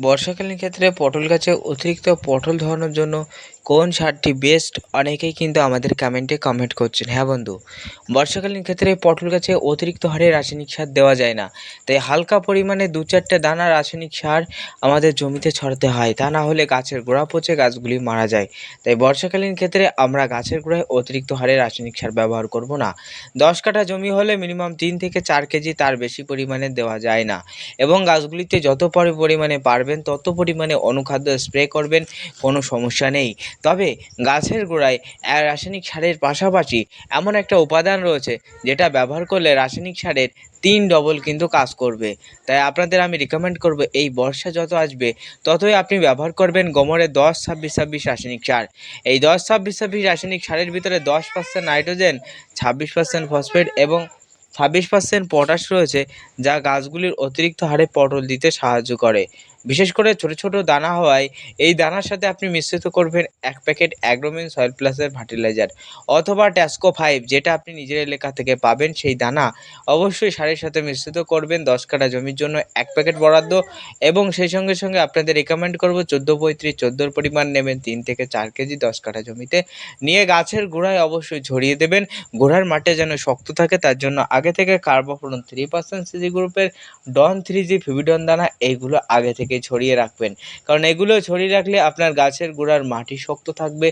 বর্ষাকালীন ক্ষেত্রে পটল গাছে অতিরিক্ত পটল ধরানোর জন্য কোন সারটি বেস্ট অনেকেই কিন্তু আমাদের কমেন্টে কমেন্ট করছেন। হ্যাঁ বন্ধু, বর্ষাকালীন ক্ষেত্রে পটল গাছে অতিরিক্ত হারে রাসায়নিক সার দেওয়া যায় না। তাই হালকা পরিমাণে দু চারটে দানা রাসায়নিক সার আমাদের জমিতে ছড়াতে হয়। তা না হলে গাছের গোড়া পচে গাছগুলি মারা যায়। তাই বর্ষাকালীন ক্ষেত্রে আমরা গাছের গোড়ায় অতিরিক্ত হারে রাসায়নিক সার ব্যবহার করব না। দশ কাঠা জমি হলে মিনিমাম তিন থেকে চার কেজি তার বেশি পরিমাণে দেওয়া যায় না। এবং গাছগুলিতে যত পরি- পরিমাণে পারবেন, তত পরিমাণে অনুখাদ্য স্প্রে করবেন, কোনো সমস্যা নেই। তবে গাছের গোড়ায় রাসায়নিক সারের পাশাপাশি এমন একটা উপাদান রয়েছে, যেটা ব্যবহার করলে রাসায়নিক সারের তিন ডবল কিন্তু কাজ করবে। তাই আপনাদের আমি রিকমেন্ড করব, এই বর্ষা যত আসবে, ততই আপনি ব্যবহার করবেন গোমরে দশ ছাব্বিশ ছাব্বিশ রাসায়নিক সার। এই দশ ছাব্বিশ ছাব্বিশ রাসায়নিক সারের ভিতরে দশ পার্সেন্ট নাইট্রোজেন ছাব্বিশ পার্সেন্ট ফসফেট এবং ছাব্বিশ পার্সেন্ট পটাশ রয়েছে, যা গাছগুলির অতিরিক্ত হারে পটল দিতে সাহায্য করে। বিশেষ করে ছোট ছোট দানা হওয়ায় এই দানার সাথে আপনি মিশ্রিত করবেন এক প্যাকেট অ্যাগ্রোমিন সয়েল প্লাসের ফার্টিলাইজার অথবা ট্যাস্কো ফাইভ যেটা আপনি নিজের এলাকা থেকে পাবেন সেই দানা অবশ্যই সারের সাথে মিশ্রিত করবেন দশ কাঠা জমির জন্য এক প্যাকেট বরাদ্দ এবং সেই সঙ্গে সঙ্গে আপনাদের রেকমেন্ড করব চোদ্দ পঁয়ত্রিশ, চোদ্দোর পরিমাণ নেবেন তিন থেকে চার কেজি দশ কাঠা জমিতে। নিয়ে গাছের গোড়ায় অবশ্যই ঝরিয়ে দেবেন। গোড়ার মাঠে যেন শক্ত থাকে তার জন্য আগে থেকে কার্বোফোরন থ্রি পার্সেন্ট সিজি গ্রুপের ডন থ্রি জি ফিবিডন দানা, এইগুলো আগে থেকে ছড়িয়ে রাখবেন। কারণ এগুলো ছড়িয়ে রাখলে আপনার গাছের গোড়ার মাটি শক্ত থাকবে,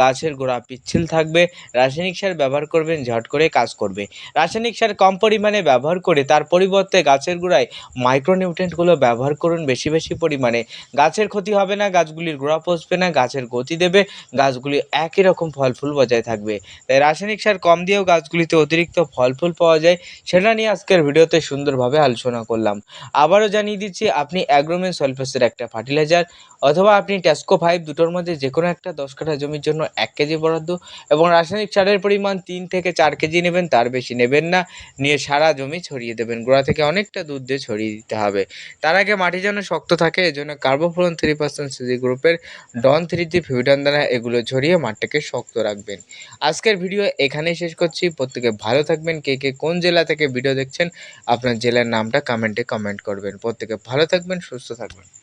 গাছের গোড়া পিচ্ছিল থাকবে, রাসায়নিক সার ব্যবহার করবেন, ঝট করে কাজ করবে। রাসায়নিক সার কম পরিমাণে ব্যবহার করে তার পরিবর্তে গাছের গোড়ায় মাইক্রোনিউট্রেন্টগুলো ব্যবহার করুন বেশি বেশি পরিমাণে। গাছের ক্ষতি হবে না, গাছগুলির গোড়া পচবে না, গাছের গতি দেবে, গাছগুলি একই রকম ফল ফুল বজায় থাকবে। তাই রাসায়নিক সার কম দিয়েও গাছগুলিতে অতিরিক্ত ফল ফুল পাওয়া যায়, সেটা নিয়ে আজকের ভিডিওতে সুন্দরভাবে আলোচনা করলাম। আবারও জানিয়ে দিচ্ছি, আপনি অ্যাগ্রোমেন সলফেসের একটা ফার্টিলাইজার অথবা আপনি ট্যাস্কো ফাইভ দুটোর মধ্যে যে কোনো একটা দশ কাঠা জমির জন্য এক কেজি বরাদ্দ এবং রাসায়নিক সারের পরিমাণ তিন থেকে চার কেজি নেবেন, তার বেশি নেবেন না। নিয়ে সারা জমি ছড়িয়ে দেবেন। গোড়া থেকে অনেকটা দুধ দিয়ে ছড়িয়ে দিতে হবে। তার আগে মাটি যেন শক্ত থাকে, এজন্য কার্বোফোরন থ্রি পার্সেন্ট সিজি গ্রুপের ডন থ্রি জি ফিউডান দানা এগুলো ছড়িয়ে মাঠটাকে শক্ত রাখবেন। আজকের ভিডিও এখানেই শেষ করছি। প্রত্যেকে ভালো থাকবেন। কে কে কোন জেলা থেকে ভিডিও দেখছেন, আপনার জেলার নামটা কমেন্টে কমেন্ট করবেন। প্রত্যেকে ভালো থাকবেন, সুস্থ থাকবেন। everyone.